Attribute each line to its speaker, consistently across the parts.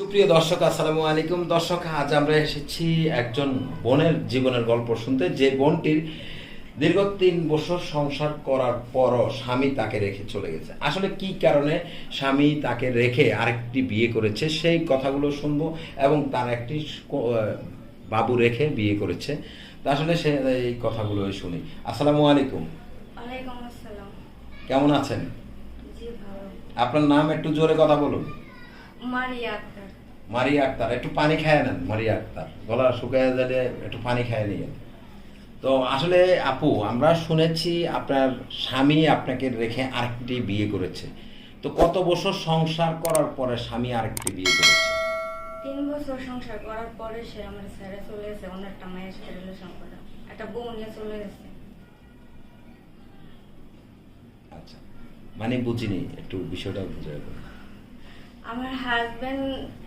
Speaker 1: সুপ্রিয় দর্শক আসসালামু আলাইকুম। দর্শক আজ আমরা এসেছি একজন বোনের জীবনের গল্প শুনতে। যে বোনটির দীর্ঘ তিন বছর সংসার করার পরও স্বামী তাকে রেখে চলে গেছে। আসলে কি কারণে স্বামী তাকে রেখে আরেকটি বিয়ে করেছে সেই কথাগুলো শুনব এবং তার একটি বাবু রেখে বিয়ে করেছে। আসলে সে এই কথাগুলো শুনি। আসসালামু আলাইকুম। কেমন আছেন? আপনার নাম একটু জোরে কথা বলুন।
Speaker 2: মারিয়া
Speaker 1: মারিয়া আক্তার একটু পানি খায় নেন মারিয়া আক্তার। গলা শুকায় গেলে একটু পানি খায় নিয়ে তো আসলে আপু আমরা শুনেছি আপনার স্বামী আপনাকে রেখে আরেকটি বিয়ে করেছে। তো কত বছর সংসার করার পরে স্বামী আরেকটি বিয়ে করেছে?
Speaker 2: তিন বছর সংসার করার পরে সে আমার ছেড়ে চলে গেছে অন্য একটা মায়ের সাথে রিলেশন করে। একটা বউ নিয়ে চলে গেছে।
Speaker 1: আচ্ছা মানে বুঝিনি একটু বিষয়টা বুঝে।
Speaker 2: আমার হাজবেন্ড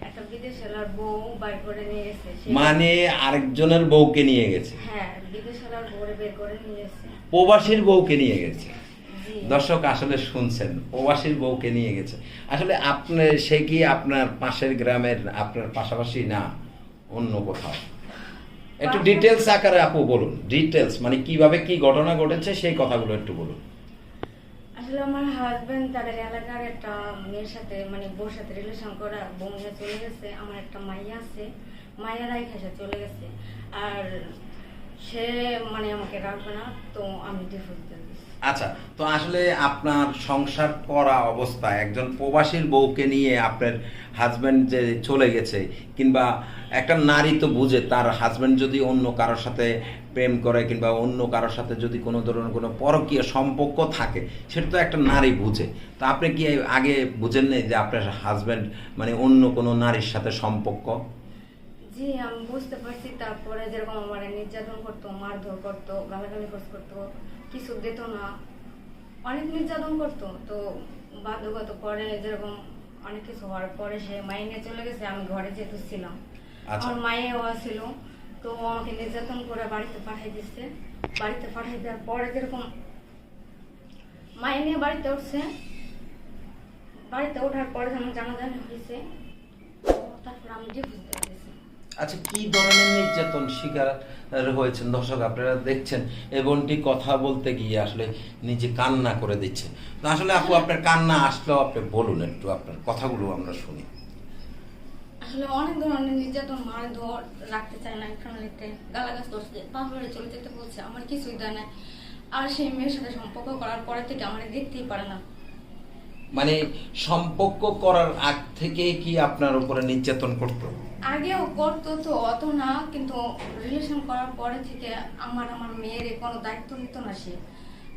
Speaker 2: একটা বিদেশের বউ বাই করে নিয়ে গেছে
Speaker 1: মানে আরেকজনের বউকে নিয়ে গেছে?
Speaker 2: হ্যাঁ বিদেশের বউরে বের করে নিয়ে গেছে।
Speaker 1: প্রবাসীর বউকে নিয়ে গেছে? দর্শক আসলে শুনছেন প্রবাসীর বউকে নিয়ে গেছে। আসলে আপনি সে কি আপনার পাশের গ্রামের আপনার পাশাপাশি না অন্য কোথাও? একটু ডিটেলস আকারে আপু বলুন। ডিটেলস মানে কীভাবে কি ঘটনা ঘটেছে সেই কথাগুলো একটু বলুন।
Speaker 2: আসলে আমার হাজবেন্ড তাদের এলাকার একটা মেয়ের সাথে মানে বউর সাথে রিলেশন করা। বউ চলে গেছে, আমার একটা মাইয়া আছে, মাইয়া রাই খাসে চলে গেছে। আর সে মানে আমাকে রাখবে না, তো আমি ডিভোর্স দিচ্ছি
Speaker 1: আচ্ছা তো আসলে আপনার সংসার করা অবস্থায় একজন প্রবাসীর বউকে নিয়ে আপনার হাজব্যান্ড যে চলে গেছে, কিংবা একটা নারী তো বুঝে তার হাজব্যান্ড যদি অন্য কারোর সাথে প্রেম করে, কিংবা অন্য কারোর সাথে যদি কোনো ধরনের কোনো পরকীয় সম্পর্ক থাকে, সেটা তো একটা নারী বুঝে। তো আপনি কি আগে বুঝেন নাই যে আপনার হাজব্যান্ড মানে অন্য কোনো নারীর সাথে সম্পর্ক?
Speaker 2: জি, আমি বুঝতে পারছি। তারপরে যেরকম আমার নির্যাতন করতো, মারধর করতো, গালাগালি করতো কিছু দিত না। অনেক নির্যাতন করতো। তো বাধ্যগত পরে যেরকম অনেক কিছু হওয়ার পরে সে মাইনে চলে গেছে আমি ঘরে যেহেতু ছিলাম।
Speaker 1: আচ্ছা।
Speaker 2: আমার মায়েও ছিল। তো আমাকে নির্যাতন করে বাড়িতে পাঠিয়ে দিচ্ছে বাড়িতে পাঠিয়ে দেওয়ার পরে যেরকম মায়ে নিয়ে বাড়িতে উঠছে বাড়িতে ওঠার পরে যখন জানাজানি হয়েছে তারপর আমি ডিভোর্স
Speaker 1: আচ্ছা কি ধরনের নির্যাতন শিকার হয়েছেন? দর্শক আপনারা দেখছেন এই বোনটি কথা বলতে গিয়ে আসলে নিজে কান্না করে দিচ্ছে। আসলে আপু আপনার কান্না আসলেও আপনি বলুন একটু আপনার কথাগুলো আমরা শুনি।
Speaker 2: আসলে অনেক ধরনের নির্যাতন মারে ধর রাখতে চায় না ফ্যামিলিতে গালাগাছ করছে পাহাড়ে চলে যেতে বলছে আমার কিছুই দেয় না। আর সেই মেয়ের সাথে সম্পর্ক করার পরে থেকে আমার দেখতেই পারে না।
Speaker 1: মানে সম্পর্ক করার আগ থেকে কি আপনার উপরে নির্যাতন করতো?
Speaker 2: আগেও করতো তো অত না কিন্তু রিলেশন করার পরে থেকে আমার আমার মেয়ের কোনো দায়িত্ব নিত না সে।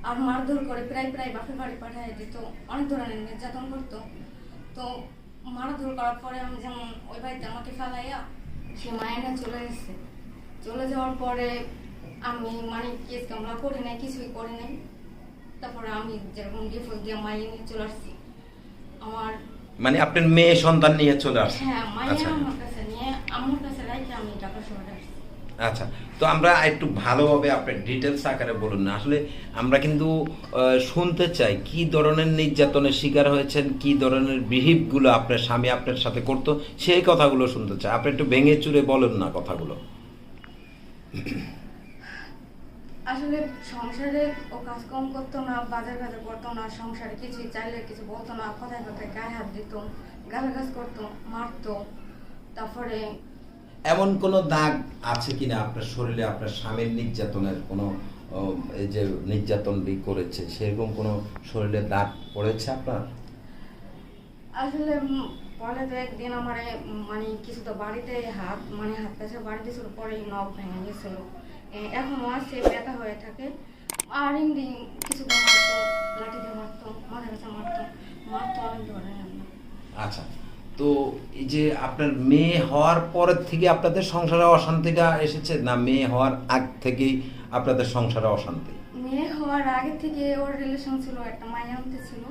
Speaker 2: আর মারধর করে প্রায় প্রায় বাপের বাড়ি পাঠিয়ে দিত অনেক ধরনের নির্যাতন করতো। তো মারধর করার পরে আমি যেমন ওই বাড়িতে আমাকে ফেলাইয়া সে মায়েরা চলে গেছে। চলে যাওয়ার পরে আমি মানে কেস কামলা করি নাই কিছুই করি নাই। তারপরে আমি যেরকম ডিফল্ট দিয়ে মাইয়ে নিয়ে চলে আসছি। আমার
Speaker 1: মানে আপনার মেয়ে সন্তান নিয়ে চলে আসছে?
Speaker 2: হ্যাঁ মাইয়া
Speaker 1: আচ্ছা।
Speaker 2: আমার কাছে কাছে রাখে আমি ঢাকা শহরে আসছি।
Speaker 1: আচ্ছা তো আমরা একটু ভালোভাবে আপনার ডিটেলস আকারে বলুন না। আসলে আমরা কিন্তু শুনতে চাই কি ধরনের নির্যাতনের শিকার হয়েছেন কি ধরনের বিহিভগুলো আপনার স্বামী আপনার সাথে করতো সেই কথাগুলো শুনতে চাই। আপনি একটু ভেঙে চুরে বলেন না কথাগুলো।
Speaker 2: আসলে সংসারে ও কাজ কম করতো না বাজার কাজে করতো না সংসারে কিছুই চাইলে কিছু বলতো না কথায় কথায় গায়ে হাত দিত গালাগাছ করতো মারতো। তারপরে
Speaker 1: এমন কোনো দাগ আছে কিনা আপনার শরীরে আপনার স্বামীর নির্যাতনের কোনো এই যে নির্যাতন করেছে সেরকম কোনো শরীরে দাগ পড়েছে আপনার?
Speaker 2: আসলে পরে তো একদিন আমার মানে কিছু তো বাড়িতে হাত মানে হাত কাছে বাড়ি দিয়েছিল পরে নখ ভেঙে গেছিল। এ- এখনও আছে ব্যথা হয়ে থাকে। আর এমনি কিছু মারতো লাঠি দিয়ে মারতো মাথার কাছে মারতো মারতো অনেক না
Speaker 1: আচ্ছা। তো এই যে আপনার মেয়ে হওয়ার পরের থেকে আপনাদের সংসারে অশান্তিটা এসেছে না মেয়ে হওয়ার আগ থেকেই আপনাদের সংসারে অশান্তি?
Speaker 2: মেয়ে হওয়ার আগে থেকে ওর রিলেশন ছিল একটা মাইয়া আনতে ছিল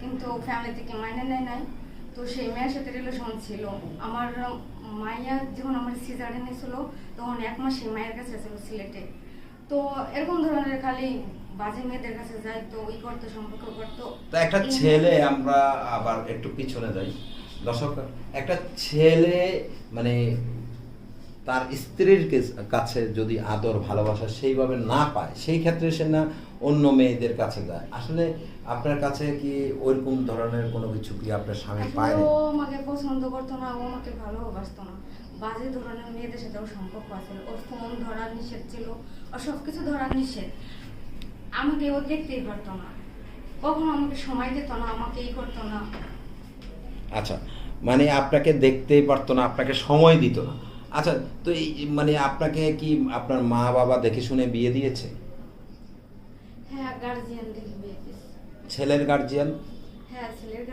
Speaker 2: কিন্তু ফ্যামিলি থেকে মাইনে নেয় নাই। তো সেই মেয়ের সাথে রিলেশন ছিল। আমার মাইয়া যখন আমার সিজারে নিয়েছিল তখন এক মাস সেই মায়ের কাছে ছিল সিলেটে। তো এরকম ধরনের খালি বাজে মেয়েদের কাছে যায় তো ওই করতো সম্পর্ক করতো।
Speaker 1: তো একটা ছেলে আমরা আবার একটু পিছনে যাই। দর্শক একটা ছেলে মানে তার স্ত্রীর কাছে যদি আদর ভালোবাসা সেইভাবে না পায় সেই ক্ষেত্রে সে না অন্য মেয়েদের কাছে যায়। আসলে আপনার কাছে কি ওইরকম ধরনের কোনো কিছু কি আপনার স্বামী পায়নি?
Speaker 2: ও আমাকে পছন্দ করতো না ও আমাকে ভালোবাসতো না। বাজে ধরনের মেয়েদের সাথে ওর সম্পর্ক আছে। ওর ফোন ধরার নিষেধ ছিল ওর সব কিছু ধরার নিষেধ। আমাকে ও দেখতেই পারতো না। কখনো আমাকে সময় দিত না আমাকে ই করতো না।
Speaker 1: আচ্ছা মানে আপনাকে দেখতেই পারতো না আপনাকে সময় দিত না। আচ্ছা তো এই মানে আপনাকে কি আপনার মা বাবা দেখে শুনে বিয়ে দিয়েছে?
Speaker 2: হ্যাঁ গার্জিয়ান দেখে বিয়ে
Speaker 1: ছেলের গার্জিয়ান
Speaker 2: হ্যাঁ ছেলের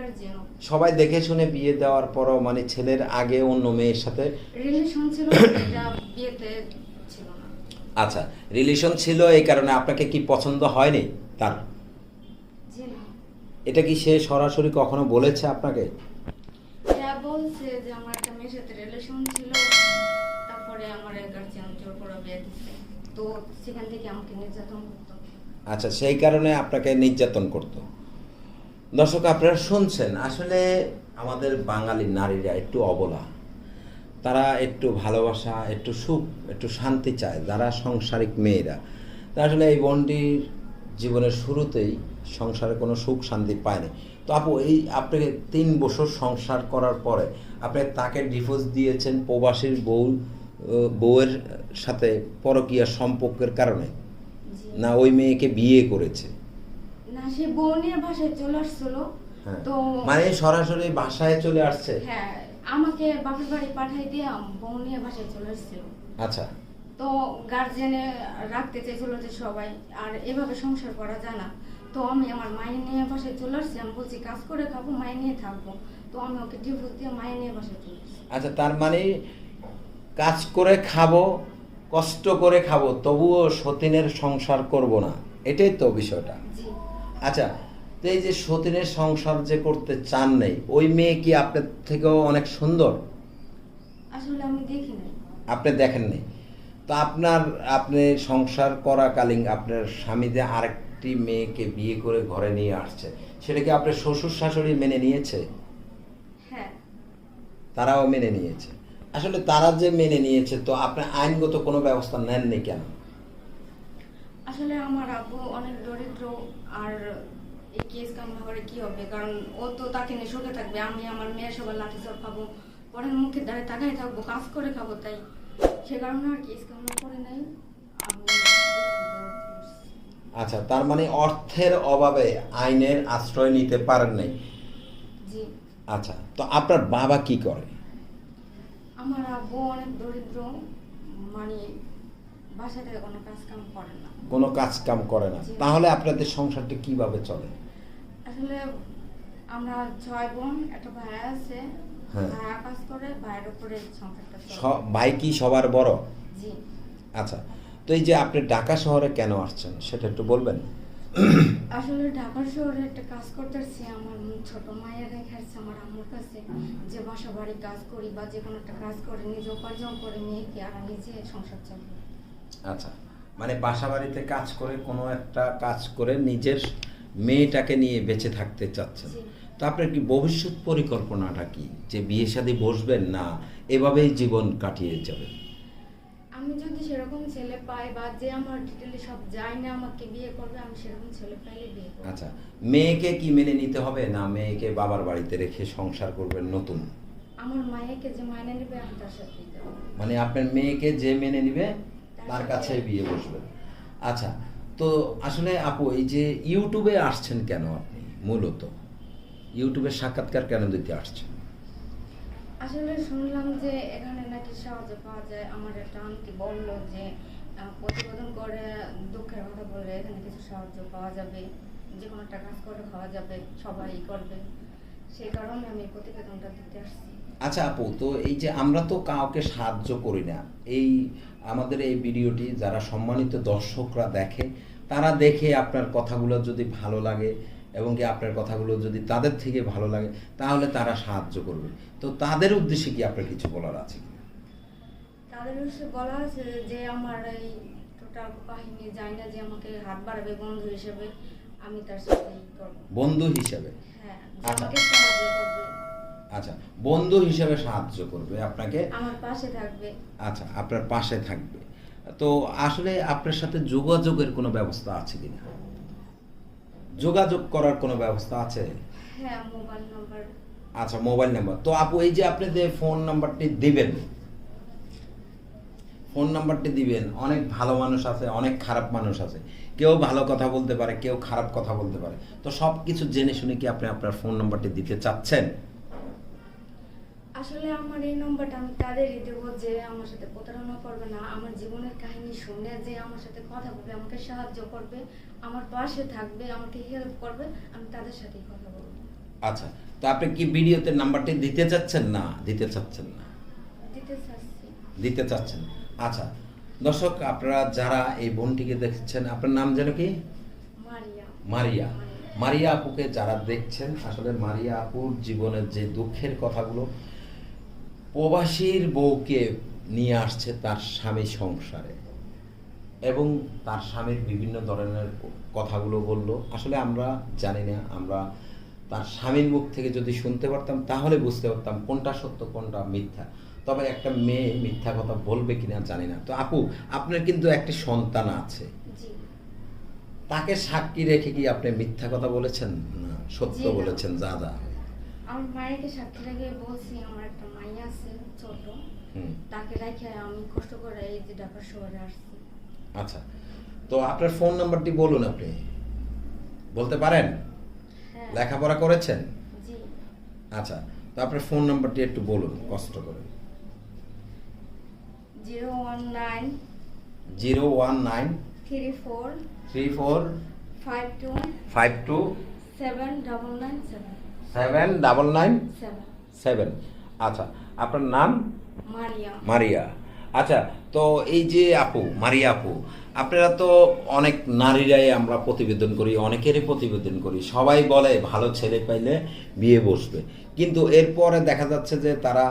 Speaker 1: সবাই দেখে শুনে বিয়ে দেওয়ার পরও মানে ছেলের আগে অন্য মেয়ের সাথে?
Speaker 2: রিলেশন ছিল এটা বিয়েতে ছিল না।
Speaker 1: আচ্ছা রিলেশন ছিল এই কারণে আপনাকে কি পছন্দ হয়নি তার? এটা কি সে সরাসরি কখনো বলেছে আপনাকে?
Speaker 2: বলছে যে আমার একটা মেয়ের সাথে রিলেশন ছিল, তারপরে আমার গার্জিয়ান জোর করে বিয়ে দিচ্ছে তো সেখান থেকে আমাকে নির্যাতন করতো।
Speaker 1: আচ্ছা সেই কারণে আপনাকে নির্যাতন করত। দর্শক, আপনারা শুনছেন, আসলে আমাদের বাঙালি নারীরা একটু অবলা। তারা একটু ভালোবাসা, একটু সুখ, একটু শান্তি চায়, যারা সাংসারিক মেয়েরা। আসলে এই বোনটির জীবনের শুরুতেই সংসারে কোনো সুখ শান্তি পায়নি। তো আপু এই আপনাকে তিন বছর সংসার করার পরে আপনি তাকে ডিভোর্স দিয়েছেন প্রবাসীর বউ বউয়ের সাথে পরকীয়া সম্পর্কের কারণে? না ওই মেয়েকে বিয়ে করেছে?
Speaker 2: না সে বোনের বাসায় চলে আসছিল।
Speaker 1: হ্যাঁ।
Speaker 2: তো
Speaker 1: মানে সরাসরি বাসায় চলে আসছে?
Speaker 2: হ্যাঁ আমাকে বাপের বাড়ি পাঠাই দিয়ে বোনের বাসায় চলে আসছিল।
Speaker 1: আচ্ছা।
Speaker 2: তো গার্জেনে রাখতে চাইছিল যে সবাই আর এভাবে সংসার করা যায় না। তো আমি আমার মায়ের নিয়ে বাসায় চলে আসছি আমি বলছি কাজ করে খাব মায়ের নিয়ে থাকব। তো আমি ওকে ডিভোর্স দিয়ে মায়ের নিয়ে বাসায় চলে
Speaker 1: আচ্ছা তার মানে কাজ করে খাব কষ্ট করে খাব তবুও সতীনের সংসার করব না। এটাই তো বিষয়টা। আচ্ছা তো এই যে সতীনের সংসার যে করতে চান নেই ওই মেয়ে কি আপনার থেকেও অনেক সুন্দর?
Speaker 2: আসলে আমি দেখি নাই।
Speaker 1: আপনি দেখেননি। তো আপনার আপনি সংসার করাকালীন আপনার স্বামী যে আরেকটি মেয়েকে বিয়ে করে ঘরে নিয়ে আসছে। সেটা কি আপনার শ্বশুর শাশুড়ি মেনে নিয়েছে?
Speaker 2: হ্যাঁ।
Speaker 1: তারাও মেনে নিয়েছে। আসলে তারা যে মেনে নিয়েছে তো আপনি আইনগত কোনো ব্যবস্থা নেননি কেন?
Speaker 2: আসলে আমার আব্বু অনেক দরিদ্র আর এই কেস কামনা করে কি হবে? কারণ ও তো তাকে নিয়ে সুখে থাকবে আমি আমার মেয়ের সবার লাঠি চর খাব পরের মুখে দাঁড়ে তাকাই থাকব কাজ করে খাব তাই। সে কারণে আর কেস কামনা করে নাই।
Speaker 1: আচ্ছা তার মানে অর্থের অভাবে আইনের আশ্রয় নিতে পারেন নাই। আচ্ছা তো আপনার বাবা কি করে?
Speaker 2: আমার আব্বু অনেক দরিদ্র মানে বাসা থেকে কোনো কাজ কাম করে না।
Speaker 1: কোনো কাজ কাম করে না। তাহলে আপনাদের সংসারটা কীভাবে চলে?
Speaker 2: আসলে আমরা ছয় বোন একটা ভাইয়া আছে
Speaker 1: হ্যাঁ।
Speaker 2: ভাইয়া কাজ করে ভাইয়ের উপরে সংসারটা
Speaker 1: ভাই কি সবার বড়?
Speaker 2: জি।
Speaker 1: আচ্ছা তো এই যে আপনি ঢাকা শহরে কেন আসছেন সেটা একটু বলবেন?
Speaker 2: আসলে ঢাকা শহরে একটা কাজ করতেছি আমার ছোট মায়ের রেখে আসছে আমার আম্মুর কাছে। যে বাসা বাড়ি কাজ করি বা যে কোনো একটা কাজ করে নিজে উপার্জন করে মেয়েকে আর নিজে সংসার চালাই?
Speaker 1: আচ্ছা মানে বাসা বাড়িতে কাজ করে কোনো একটা কাজ করে নিজের মেয়েটাকে নিয়ে বেঁচে থাকতে চাচ্ছেন। তো আপনার কি ভবিষ্যৎ পরিকল্পনাটা কি? যে বিয়ে শাদী বসবেন না এভাবেই জীবন কাটিয়ে যাবেন?
Speaker 2: আমি যদি সেরকম ছেলে পাই বা যে আমার ডিটেলে সব যায় না আমাকে বিয়ে করবে আমি সেরকম ছেলে পাইলে বিয়ে করব।
Speaker 1: আচ্ছা মেয়েকে কি মেনে নিতে হবে না মেয়েকে বাবার বাড়িতে রেখে সংসার করবেন নতুন?
Speaker 2: আমার মায়েকে যে মাইনে নেবে আমি তার যাব
Speaker 1: মানে আপনার মেয়েকে যে মেনে নিবে তার কাছে বিয়ে বসবেন আচ্ছা তো আসলে আপু এই যে ইউটিউবে আসছেন কেন আপনি মূলত? ইউটিউবে সাক্ষাৎকার কেন দিতে আসছেন?
Speaker 2: আসলে শুনলাম যে এখানে নাকি সাহায্য পাওয়া যায়। আমার একটা আন্টি বলল যে প্রতিবেদন করে দুঃখের কথা বলে এখানে কিছু সাহায্য পাওয়া যাবে। যে কোনো একটা কাজ করে খাওয়া যাবে, সবাই করবে। সেই কারণে আমি প্রতিবেদনটা দিতে আসছি।
Speaker 1: আচ্ছা আপু, তো এই যে আমরা তো কাউকে সাহায্য করি না, এই আমাদের এই ভিডিওটি যারা সম্মানিত দর্শকরা দেখে, তারা দেখে আপনার কথাগুলো যদি ভালো লাগে এবং কি আপনার কথাগুলো যদি তাদের থেকে ভালো লাগে তাহলে তারা সাহায্য করবে। তো তাদের উদ্দেশ্যে কি আপনার কিছু বলার আছে কি
Speaker 2: তাদের উদ্দেশ্যে বলা আছে যে আমার এই টোটাল কাহিনী জানি না যে আমাকে হাত বাড়াবে বন্ধু হিসেবে আমি তার সাথেই করব।
Speaker 1: বন্ধু হিসেবে?
Speaker 2: হ্যাঁ
Speaker 1: আচ্ছা।
Speaker 2: আমাকে সাহায্য করবে।
Speaker 1: আচ্ছা বন্ধু হিসেবে সাহায্য করবে আপনাকে?
Speaker 2: আমার পাশে থাকবে।
Speaker 1: আচ্ছা আপনার পাশে থাকবে। তো আসলে আপনার সাথে যোগাযোগের কোনো ব্যবস্থা আছে কিনা? যোগাযোগ করার কোনো ব্যবস্থা আছে?
Speaker 2: হ্যাঁ মোবাইল নাম্বার।
Speaker 1: আচ্ছা মোবাইল নাম্বার। তো আপু এই যে আপনি যে ফোন নাম্বারটি দিবেন ফোন নাম্বারটি দিবেন অনেক ভালো মানুষ আছে অনেক খারাপ মানুষ আছে। কেউ ভালো কথা বলতে পারে কেউ খারাপ কথা বলতে পারে। তো সব কিছু জেনে শুনে কি আপনি আপনার ফোন নাম্বারটি দিতে চাচ্ছেন?
Speaker 2: আসলে আমার এই নম্বরটা আমি তাদেরই দেবো যে আমার সাথে প্রতারণা করবে না। আমার জীবনের কাহিনী শুনে যে আমার সাথে কথা বলবে আমাকে সাহায্য করবে আমার পাশে থাকবে আমাকে হেল্প করবে আমি তাদের সাথেই কথা বলব।
Speaker 1: আচ্ছা তো আপনি কি ভিডিওতে নাম্বারটি দিতে চাচ্ছেন না? দিতে চাচ্ছেন না।
Speaker 2: দিতে চাচ্ছি।
Speaker 1: দিতে চাচ্ছেন আচ্ছা দর্শক আপনারা যারা এই বোনটিকে দেখছেন আপনার নাম যেন কি?
Speaker 2: মারিয়া।
Speaker 1: মারিয়া। মারিয়া আপুকে যারা দেখছেন আসলে মারিয়া আপুর জীবনের যে দুঃখের কথাগুলো প্রবাসীর বউকে নিয়ে আসছে তার স্বামী সংসারে। এবং তার স্বামীর বিভিন্ন ধরনের কথাগুলো বলল। আসলে আমরা জানি না আমরা তার স্বামীর মুখ থেকে যদি শুনতে পারতাম তাহলে বুঝতে পারতাম কোনটা সত্য কোনটা মিথ্যা। তবে একটা মেয়ে মিথ্যা কথা বলবে কিনা জানি না। তো আপু আপনার কিন্তু একটি সন্তান আছে। তাকে সাক্ষী রেখে কি আপনি মিথ্যা কথা বলেছেন? না সত্য বলেছেন যা যা।
Speaker 2: আমার মায়েরকে সাক্ষী রেখে বলছি আমার একটা মাই আছে ছোট। তাকে রেখে আমি কষ্ট করে এই যে ঢাকা শহরে আসছি।
Speaker 1: আচ্ছা তো আপনার ফোন নাম্বারটি বলুন আপনি। বলতে পারেন?
Speaker 2: হ্যাঁ।
Speaker 1: লেখাপড়া করেছেন? আচ্ছা তো আপনার ফোন নাম্বারটি একটু বলুন কষ্ট করে।
Speaker 2: Zero one nine
Speaker 1: zero one nine
Speaker 2: three four
Speaker 1: three four
Speaker 2: five two
Speaker 1: five two
Speaker 2: seven double nine seven.
Speaker 1: Seven double nine
Speaker 2: seven.
Speaker 1: আচ্ছা আপনার নাম?
Speaker 2: মারিয়া।
Speaker 1: মারিয়া। আচ্ছা তো এই যে আপু মারিয়া আপু আপনারা তো অনেক নারীরাই আমরা প্রতিবেদন করি অনেকেরই প্রতিবেদন করি। সবাই বলে ভালো ছেলে পাইলে বিয়ে বসবে। কিন্তু এরপরে দেখা যাচ্ছে যে তারা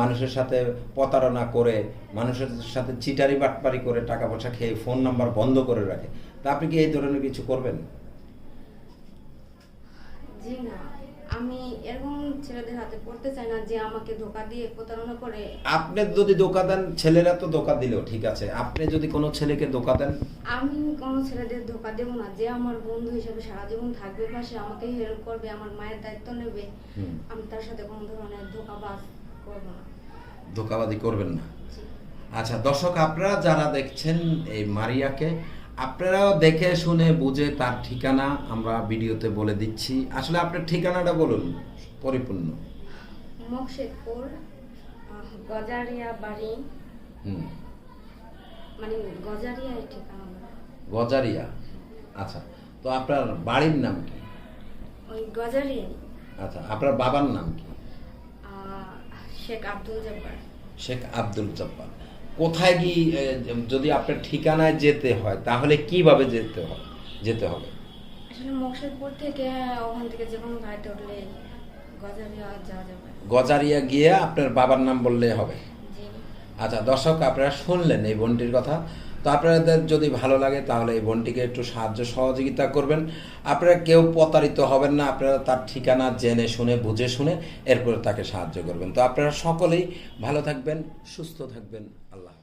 Speaker 1: মানুষের সাথে প্রতারণা করে মানুষের সাথে চিটারি বাটপারি করে টাকা পয়সা খেয়ে ফোন নাম্বার বন্ধ করে রাখে। তা আপনি কি এই ধরনের কিছু করবেন?
Speaker 2: জি না। আমি এরকম ছেলেদের হাতে পড়তে চাই না যে আমাকে ধোকা দিয়ে প্রতারণা করে।
Speaker 1: আপনি যদি ধোকা দেন ছেলেরা তো ধোকা দিলেও ঠিক আছে। আপনি যদি কোনো ছেলেকে ধোকা দেন।
Speaker 2: আমি কোনো ছেলেদের ধোকা দেবো না। যে আমার বন্ধু হিসেবে সারা জীবন থাকবে পাশে আমাকে হেল্প করবে আমার মায়ের দায়িত্ব নেবে আমি তার সাথে কোনো ধরনের ধোকাবাজ করব না।
Speaker 1: ধোকাবাজি করবেন না। আচ্ছা দর্শক আপনারা যারা দেখছেন এই মারিয়াকে আপনারাও দেখে শুনে বুঝে তার ঠিকানা আমরা ভিডিওতে বলে দিচ্ছি। আসলে আপনার ঠিকানাটা বলুন পরিপূর্ণ।
Speaker 2: মকশেদপুর গজারিয়া বাড়ি।
Speaker 1: হুম।
Speaker 2: মানে গজারিয়া ঠিকানা
Speaker 1: গজারিয়া? আচ্ছা তো আপনার বাড়ির নাম কি?
Speaker 2: ওই গজারিয়াই।
Speaker 1: আচ্ছা আপনার বাবার নাম কি?
Speaker 2: শেখ আব্দুল জব্বার।
Speaker 1: শেখ আব্দুল জব্বার। কোথায় কি যদি আপনার ঠিকানায় যেতে হয় তাহলে কীভাবে যেতে হয় যেতে হবে?
Speaker 2: আসলে থেকে ওখান থেকে যে কোনো গাড়িতে উঠলে গজারিয়া যাওয়া যাবে।
Speaker 1: গজারিয়া গিয়ে আপনার বাবার নাম বললে হবে। আচ্ছা দর্শক আপনারা শুনলেন এই বোনটির কথা। তো আপনাদের যদি ভালো লাগে তাহলে এই বোনটিকে একটু সাহায্য সহযোগিতা করবেন। আপনারা কেউ প্রতারিত হবেন না, আপনারা তার ঠিকানা জেনে শুনে, বুঝে শুনে এরপরে তাকে সাহায্য করবেন। তো আপনারা সকলেই ভালো থাকবেন, সুস্থ থাকবেন। আল্লাহ।